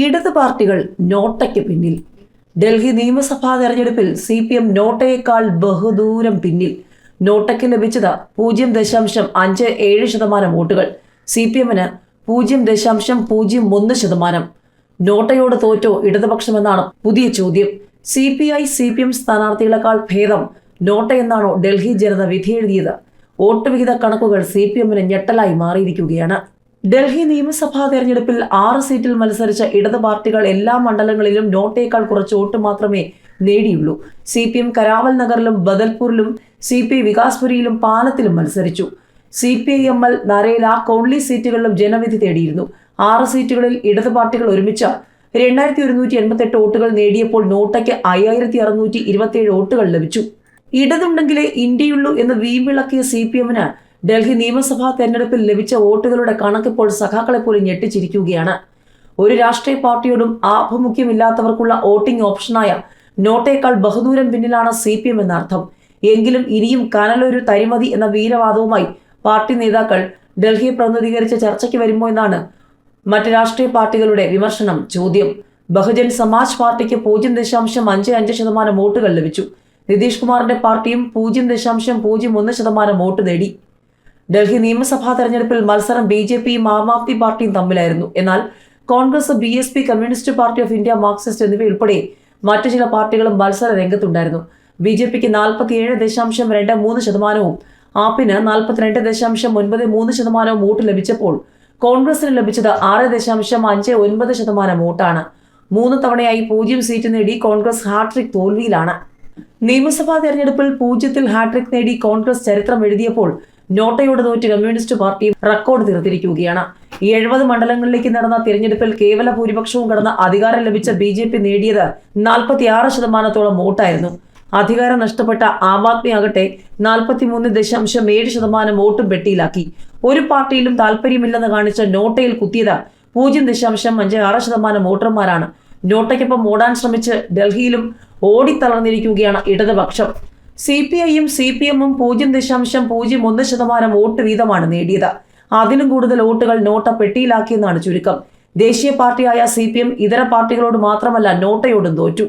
ഇടത് പാർട്ടികൾ നോട്ടയ്ക്ക് പിന്നിൽ. ഡൽഹി നിയമസഭാ തെരഞ്ഞെടുപ്പിൽ സി പി എം നോട്ടയേക്കാൾ ബഹുദൂരം പിന്നിൽ. നോട്ടയ്ക്ക് ലഭിച്ചത് പൂജ്യം ദശാംശം അഞ്ച് ഏഴ് ശതമാനം വോട്ടുകൾ. സി പി എമ്മിന് പൂജ്യം ദശാംശം പൂജ്യം ഒന്ന് ശതമാനം. നോട്ടയോട് തോറ്റോ ഇടതുപക്ഷമെന്നാണ് പുതിയ ചോദ്യം. C P I C P M സ്ഥാനാർത്ഥികളെക്കാൾ ഭേദം നോട്ടയെന്നാണോ ഡൽഹി ജനത വിധിയെഴുതിയത്? വോട്ട് വിഹിത കണക്കുകൾ സി പി എമ്മിന് ഞെട്ടലായി മാറിയിരിക്കുകയാണ്. ഡൽഹി നിയമസഭാ തെരഞ്ഞെടുപ്പിൽ ആറ് സീറ്റിൽ മത്സരിച്ച ഇടത് പാർട്ടികൾ എല്ലാ മണ്ഡലങ്ങളിലും നോട്ടേക്കാൾ കുറച്ച് വോട്ട് മാത്രമേ നേടിയുള്ളൂ. സി പി എം കരാവൽ നഗറിലും ബദൽപൂരിലും സി പി ഐ വികാസ്പുരിയിലും പാലത്തിലും മത്സരിച്ചു. C P I M L Narela Kondli സീറ്റുകളിലും ജനവിധി തേടിയിരുന്നു. ആറ് സീറ്റുകളിൽ ഇടത് പാർട്ടികൾ ഒരുമിച്ച് രണ്ടായിരത്തി ഒരുന്നൂറ്റി എൺപത്തെട്ട് വോട്ടുകൾ നേടിയപ്പോൾ നോട്ടയ്ക്ക് അയ്യായിരത്തി അറുന്നൂറ്റി ഇരുപത്തിയേഴ് വോട്ടുകൾ ലഭിച്ചു. ഇടതുണ്ടെങ്കിലേ ഇന്ത്യയുള്ളൂ എന്ന് വീമ്പിളക്കിയ സി പി എമ്മിന് ഡൽഹി നിയമസഭാ തെരഞ്ഞെടുപ്പിൽ ലഭിച്ച വോട്ടുകളുടെ കണക്കിപ്പോൾ സഖാക്കളെ പോലും ഞെട്ടിച്ചിരിക്കുകയാണ്. ഒരു രാഷ്ട്രീയ പാർട്ടിയോടും ആഭിമുഖ്യമില്ലാത്തവർക്കുള്ള വോട്ടിംഗ് ഓപ്ഷനായ നോട്ടേക്കാൾ ബഹുദൂരം പിന്നിലാണ് സി പി എം എന്നർത്ഥം. എങ്കിലും ഇനിയും കനലൊരു തരിമതി എന്ന വീരവാദവുമായി പാർട്ടി നേതാക്കൾ ഡൽഹിയെ പ്രതിനിധീകരിച്ച ചർച്ചയ്ക്ക് വരുമോ എന്നാണ് മറ്റ് രാഷ്ട്രീയ പാർട്ടികളുടെ വിമർശനം ചോദ്യം. ബഹുജൻ സമാജ് പാർട്ടിക്ക് പൂജ്യം ദശാംശം അഞ്ച് അഞ്ച് ശതമാനം വോട്ടുകൾ ലഭിച്ചു. നിതീഷ് കുമാറിന്റെ പാർട്ടിയും പൂജ്യം ദശാംശം പൂജ്യം ഒന്ന് ശതമാനം വോട്ട് നേടി. ഡൽഹി നിയമസഭാ തെരഞ്ഞെടുപ്പിൽ മത്സരം ബി ജെ പിയും ആം ആദ്മി പാർട്ടിയും തമ്മിലായിരുന്നു. എന്നാൽ Congress B S P Communist Party of India Marxist എന്നിവയുൾപ്പെടെ മറ്റു ചില പാർട്ടികളും മത്സര രംഗത്തുണ്ടായിരുന്നു. ബി ജെ പിക്ക് നാൽപ്പത്തിയേഴ് ദശാംശം രണ്ട് മൂന്ന് ശതമാനവും ആപ്പിന് നാൽപ്പത്തിരണ്ട് ദശാംശം ഒൻപത് മൂന്ന് ശതമാനവും വോട്ട് ലഭിച്ചപ്പോൾ കോൺഗ്രസിന് ലഭിച്ചത് ആറ് ദശാംശം അഞ്ച് ഒൻപത് ശതമാനം വോട്ടാണ്. മൂന്ന് തവണയായി പൂജ്യം സീറ്റ് നേടി കോൺഗ്രസ് ഹാട്രിക് തോൽവിയിലാണ്. നിയമസഭാ തെരഞ്ഞെടുപ്പിൽ പൂജ്യത്തിൽ ഹാട്രിക് നേടി കോൺഗ്രസ് ചരിത്രം എഴുതിയപ്പോൾ നോട്ടയോട് തോറ്റ് കമ്മ്യൂണിസ്റ്റ് പാർട്ടി റെക്കോർഡ് തീർത്തിരിക്കുകയാണ്. ഈ എഴുപത് മണ്ഡലങ്ങളിലേക്ക് നടന്ന തിരഞ്ഞെടുപ്പിൽ കേവല ഭൂരിപക്ഷവും കടന്ന് അധികാരം ലഭിച്ച ബി ജെ പി നേടിയത് നാൽപ്പത്തിയാറ് ശതമാനത്തോളം വോട്ടായിരുന്നു. അധികാരം നഷ്ടപ്പെട്ട ആം ആദ്മി ആകട്ടെ നാൽപ്പത്തിമൂന്ന് ദശാംശം ഏഴ് ശതമാനം വോട്ടും പെട്ടിയിലാക്കി ഒരു പാർട്ടിയിലും താല്പര്യമില്ലെന്ന് കാണിച്ച നോട്ടയിൽ കുത്തിയത് പൂജ്യം ദശാംശം അഞ്ച് ആറ് ശതമാനം വോട്ടർമാരാണ്. നോട്ടയ്ക്കൊപ്പം ഓടാൻ ശ്രമിച്ച് ഡൽഹിയിലും ഓടിത്തളർന്നിരിക്കുകയാണ് ഇടതുപക്ഷം. സി പി ഐയും സി പി എമ്മും പൂജ്യം ദശാംശം പൂജ്യം ഒന്ന് ശതമാനം വോട്ട് വീതമാണ് നേടിയത്. അതിലും കൂടുതൽ വോട്ടുകൾ നോട്ട പെട്ടിയിലാക്കിയെന്നാണ് ചുരുക്കം. ദേശീയ പാർട്ടിയായ സി പി എം ഇതര പാർട്ടികളോട് മാത്രമല്ല നോട്ടയോടും തോറ്റു.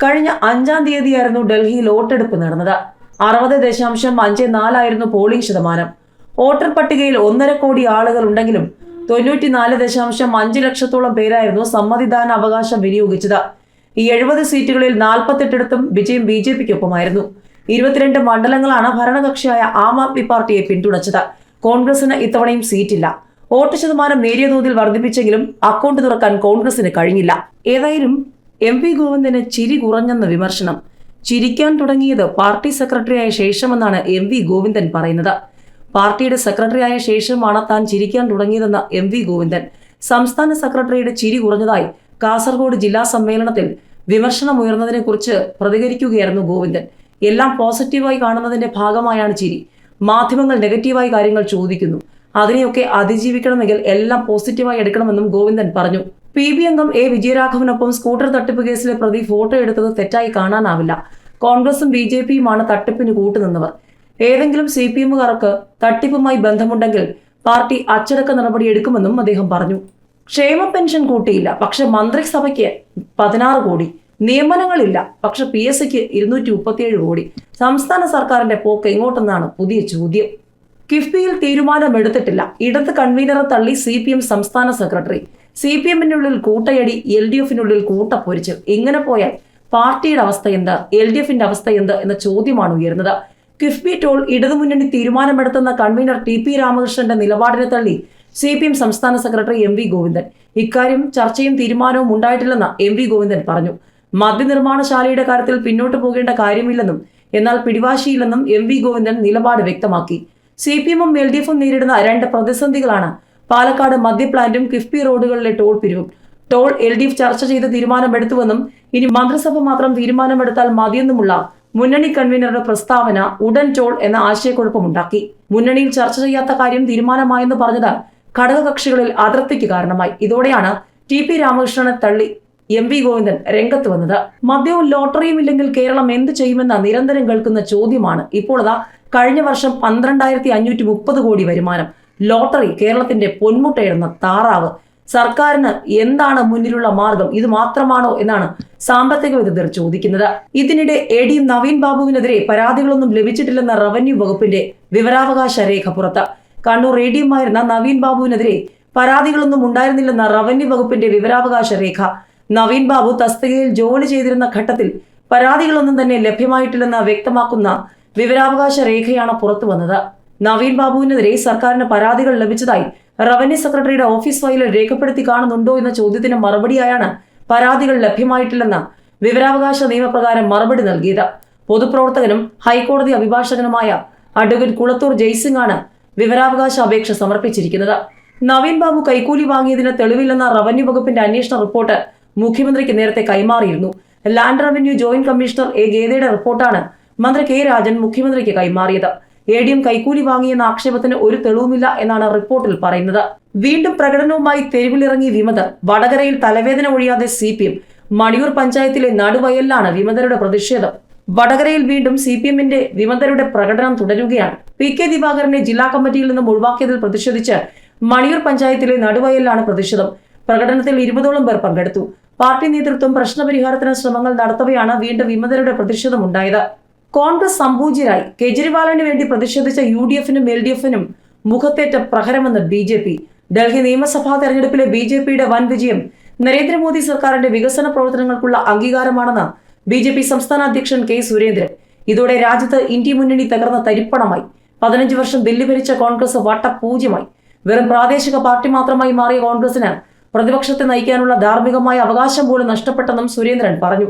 കഴിഞ്ഞ അഞ്ചാം തീയതിയായിരുന്നു ഡൽഹിയിൽ വോട്ടെടുപ്പ് നടന്നത്. അറുപത് ദശാംശം അഞ്ച് നാലായിരുന്നു പോളിംഗ് ശതമാനം. വോട്ടർ പട്ടികയിൽ ഒന്നര കോടി ആളുകൾ ഉണ്ടെങ്കിലും തൊണ്ണൂറ്റിനാല് ദശാംശം അഞ്ച് ലക്ഷത്തോളം പേരായിരുന്നു സമ്മതിദാന അവകാശം വിനിയോഗിച്ചത്. ഈ എഴുപത് സീറ്റുകളിൽ നാൽപ്പത്തെട്ടിടത്തും വിജയം ബി ജെ പിക്കൊപ്പമായിരുന്നു. ഇരുപത്തിരണ്ട് മണ്ഡലങ്ങളാണ് ഭരണകക്ഷിയായ ആം ആദ്മി പാർട്ടിയെ പിന്തുണച്ചത്. കോൺഗ്രസിന് ഇത്തവണയും സീറ്റില്ല. വോട്ട് ശതമാനം നേരിയ തോതിൽ വർദ്ധിപ്പിച്ചെങ്കിലും അക്കൗണ്ട് തുറക്കാൻ കോൺഗ്രസിന് കഴിഞ്ഞില്ല. ഏതായാലും എം പി ഗോവിന്ദന് ചിരി കുറഞ്ഞെന്ന വിമർശനം. ചിരിക്കാൻ തുടങ്ങിയത് പാർട്ടി സെക്രട്ടറിയായ ശേഷമെന്നാണ് എം വി ഗോവിന്ദൻ പറയുന്നത്. പാർട്ടിയുടെ സെക്രട്ടറിയായ ശേഷമാണ് താൻ ചിരിക്കാൻ തുടങ്ങിയതെന്ന് എം വി ഗോവിന്ദൻ. സംസ്ഥാന സെക്രട്ടറിയുടെ ചിരി കുറഞ്ഞതായി കാസർഗോഡ് ജില്ലാ സമ്മേളനത്തിൽ വിമർശനമുയർന്നതിനെക്കുറിച്ച് പ്രതികരിക്കുകയായിരുന്നു ഗോവിന്ദൻ. എല്ലാം പോസിറ്റീവായി കാണുന്നതിന്റെ ഭാഗമായാണ് ചിരി. മാധ്യമങ്ങൾ നെഗറ്റീവായി കാര്യങ്ങൾ ചോദിക്കുന്നു. അതിനെയൊക്കെ അതിജീവിക്കണമെങ്കിൽ എല്ലാം പോസിറ്റീവായി എടുക്കണമെന്നും ഗോവിന്ദൻ പറഞ്ഞു. പി ബി അംഗം എ വിജയരാഘവനൊപ്പം സ്കൂട്ടർ തട്ടിപ്പ് കേസിലെ പ്രതി ഫോട്ടോ എടുത്തത് തെറ്റായി കാണാനാവില്ല. കോൺഗ്രസും ബി ജെ പിയുമാണ് തട്ടിപ്പിന് കൂട്ടുനിന്നവർ. ഏതെങ്കിലും സി പി എമ്മുകാർക്ക് തട്ടിപ്പുമായി ബന്ധമുണ്ടെങ്കിൽ പാർട്ടി അച്ചടക്ക നടപടി എടുക്കുമെന്നും അദ്ദേഹം പറഞ്ഞു. ക്ഷേമ പെൻഷൻ കൂട്ടിയില്ല. പക്ഷെ മന്ത്രിസഭയ്ക്ക് പതിനാറ് കോടി. നിയമനങ്ങളില്ല. പക്ഷെ പി എസ് സിക്ക് ഇരുന്നൂറ്റി മുപ്പത്തിയേഴ് കോടി. സംസ്ഥാന സർക്കാരിന്റെ പോക്ക് എങ്ങോട്ടെന്നാണ് പുതിയ ചോദ്യം. കിഫ്ബിയിൽ തീരുമാനമെടുത്തിട്ടില്ല. ഇടത് കൺവീനറെ തള്ളി സി പി എം സംസ്ഥാന സെക്രട്ടറി. സി പി എമ്മിനുള്ളിൽ കൂട്ടയടി എൽ ഡി എഫിനുള്ളിൽ കൂട്ടപ്പൊരിച്ച് ഇങ്ങനെ പോയാൽ പാർട്ടിയുടെ അവസ്ഥ എന്ത്? എൽ ഡി എഫിന്റെ അവസ്ഥ എന്ത് എന്ന ചോദ്യമാണ് ഉയർന്നത് കിഫ്ബി ടോൾ ഇടതുമുന്നണി തീരുമാനമെടുത്തെന്ന കൺവീനർ ടി പി രാമകൃഷ്ണന്റെ നിലപാടിനെ തള്ളി സി പി എം സംസ്ഥാന സെക്രട്ടറി എം വി ഗോവിന്ദൻ. ഇക്കാര്യം ചർച്ചയും തീരുമാനവും ഉണ്ടായിട്ടില്ലെന്ന് എം വി ഗോവിന്ദൻ പറഞ്ഞു. മദ്യനിർമ്മാണശാലയുടെ കാര്യത്തിൽ പിന്നോട്ട് പോകേണ്ട കാര്യമില്ലെന്നും എന്നാൽ പിടിവാശിയില്ലെന്നും എം വി ഗോവിന്ദൻ നിലപാട് വ്യക്തമാക്കി. സി പി എമ്മും എൽ ഡി എഫും നേരിടുന്ന രണ്ട് പ്രതിസന്ധികളാണ് പാലക്കാട് മദ്യപ്ലാന്റും കിഫ്ബി റോഡുകളിലെ ടോൾ പിരിവും. ടോൾ എൽ ഡി എഫ് ചർച്ച ചെയ്ത് തീരുമാനമെടുത്തുവെന്നും ഇനി മന്ത്രിസഭ മാത്രം തീരുമാനമെടുത്താൽ മതിയെന്നുമുള്ള മുന്നണി കൺവീനറുടെ പ്രസ്താവന ഉടൻ ടോൾ എന്ന ആശയക്കുഴപ്പമുണ്ടാക്കി. മുന്നണിയിൽ ചർച്ച ചെയ്യാത്ത കാര്യം തീരുമാനമായെന്ന് പറഞ്ഞത് ഘടകകക്ഷികളിൽ അതൃപ്തിക്ക് കാരണമായി. ഇതോടെയാണ് ടി പി രാമകൃഷ്ണനെ തള്ളി എം വി ഗോവിന്ദൻ രംഗത്ത് വന്നത്. മദ്യവും ലോട്ടറിയും ഇല്ലെങ്കിൽ കേരളം എന്ത് ചെയ്യുമെന്ന നിരന്തരം കേൾക്കുന്ന ചോദ്യമാണ്. ഇപ്പോൾ അതാ കഴിഞ്ഞ വർഷം പന്ത്രണ്ടായിരത്തി അഞ്ഞൂറ്റി മുപ്പത് കോടി വരുമാനം. ലോട്ടറി കേരളത്തിന്റെ പൊന്മുട്ടയിടുന്ന താറാവ്. സർക്കാരിന് എന്താണ് മുന്നിലുള്ള മാർഗം? ഇത് മാത്രമാണോ എന്നാണ് സാമ്പത്തിക വിദഗ്ധർ ചോദിക്കുന്നത്. ഇതിനിടെ എ ഡി നവീൻ ബാബുവിനെതിരെ പരാതികളൊന്നും ലഭിച്ചിട്ടില്ലെന്ന റവന്യൂ വകുപ്പിന്റെ വിവരാവകാശ രേഖ പുറത്ത്. കണ്ണൂർ എ ഡിയുമായിരുന്ന നവീൻ ബാബുവിനെതിരെ പരാതികളൊന്നും ഉണ്ടായിരുന്നില്ലെന്ന റവന്യൂ വകുപ്പിന്റെ വിവരാവകാശ രേഖ. നവീൻ ബാബു തസ്തികയിൽ ജോലി ചെയ്തിരുന്ന ഘട്ടത്തിൽ പരാതികളൊന്നും തന്നെ ലഭ്യമായിട്ടില്ലെന്ന് വ്യക്തമാക്കുന്ന വിവരാവകാശ രേഖയാണ് പുറത്തു വന്നത്. നവീൻ ബാബുവിനെതിരെ സർക്കാരിന് പരാതികൾ ലഭിച്ചതായി റവന്യൂ സെക്രട്ടറിയുടെ ഓഫീസ് ഫയലിൽ രേഖപ്പെടുത്തി കാണുന്നുണ്ടോ എന്ന ചോദ്യത്തിന് മറുപടിയായാണ് പരാതികൾ ലഭ്യമായിട്ടില്ലെന്ന് വിവരാവകാശ നിയമപ്രകാരം മറുപടി നൽകിയത്. പൊതുപ്രവർത്തകനും ഹൈക്കോടതി അഭിഭാഷകനുമായ അഡ്വക്കേറ്റ് കുളത്തൂർ ജയ്സിംഗ് ആണ് വിവരാവകാശ അപേക്ഷ സമർപ്പിച്ചിരിക്കുന്നത്. നവീൻ ബാബു കൈക്കൂലി വാങ്ങിയതിന് തെളിവില്ലെന്ന റവന്യൂ വകുപ്പിന്റെ അന്വേഷണ റിപ്പോർട്ട് മുഖ്യമന്ത്രിക്ക് നേരത്തെ കൈമാറിയിരുന്നു. Land revenue joint commissioner A ഗേദയുടെ റിപ്പോർട്ടാണ് മന്ത്രി കെ രാജൻ മുഖ്യമന്ത്രിക്ക് കൈമാറിയത്. എ ഡി എം കൈക്കൂലി വാങ്ങിയെന്ന ആക്ഷേപത്തിന് ഒരു തെളിവുമില്ല എന്നാണ് റിപ്പോർട്ടിൽ പറയുന്നത്. വീണ്ടും പ്രകടനവുമായി തെരുവിലിറങ്ങി വിമതർ വടകരയിൽ തലവേദന ഒഴിയാതെ സി പി എം മണിയൂർ പഞ്ചായത്തിലെ നടുവയലിലാണ് വിമതരുടെ പ്രതിഷേധം. വടകരയിൽ വീണ്ടും സി പി എമ്മിന്റെ വിമതരുടെ പ്രകടനം തുടരുകയാണ്. പി കെ ദിവാകരനെ ജില്ലാ കമ്മിറ്റിയിൽ നിന്നും ഒഴിവാക്കിയതിൽ പ്രതിഷേധിച്ച് മണിയൂർ പഞ്ചായത്തിലെ നടുവയലിലാണ് പ്രതിഷേധം. പ്രകടനത്തിൽ ഇരുപതോളം പേർ പങ്കെടുത്തു. പാർട്ടി നേതൃത്വം പ്രശ്നപരിഹാരത്തിന് ശ്രമങ്ങൾ നടത്തവെയാണ് വീണ്ടും വിമതരുടെ പ്രതിഷേധം ഉണ്ടായത്. കോൺഗ്രസ് സംപൂജ്യരായി കെജ്രിവാളിന് വേണ്ടി പ്രതിഷേധിച്ച യു ഡി എഫിനും എൽ ഡി എഫിനും മുഖത്തേറ്റ പ്രഹരമെന്ന് ബി ജെ പി ഡൽഹി നിയമസഭാ തെരഞ്ഞെടുപ്പിലെ ബി ജെ പിയുടെ വൻ വിജയം നരേന്ദ്രമോദി സർക്കാരിന്റെ വികസന പ്രവർത്തനങ്ങൾക്കുള്ള അംഗീകാരമാണെന്ന് ബി ജെ പി സംസ്ഥാന അധ്യക്ഷൻ കെ സുരേന്ദ്രൻ. ഇതോടെ രാജ്യത്ത് ഇന്ത്യ മുന്നണി തകർന്ന തരിപ്പണമായി. പതിനഞ്ച് വർഷം ദില്ലി ഭരിച്ച കോൺഗ്രസ് വട്ടപൂജ്യമായി. വെറും പ്രാദേശിക പാർട്ടി മാത്രമായി മാറിയ കോൺഗ്രസിന് പ്രതിപക്ഷത്തെ നയിക്കാനുള്ള ധാർമ്മികമായ അവകാശം പോലും നഷ്ടപ്പെട്ടെന്നും സുരേന്ദ്രൻ പറഞ്ഞു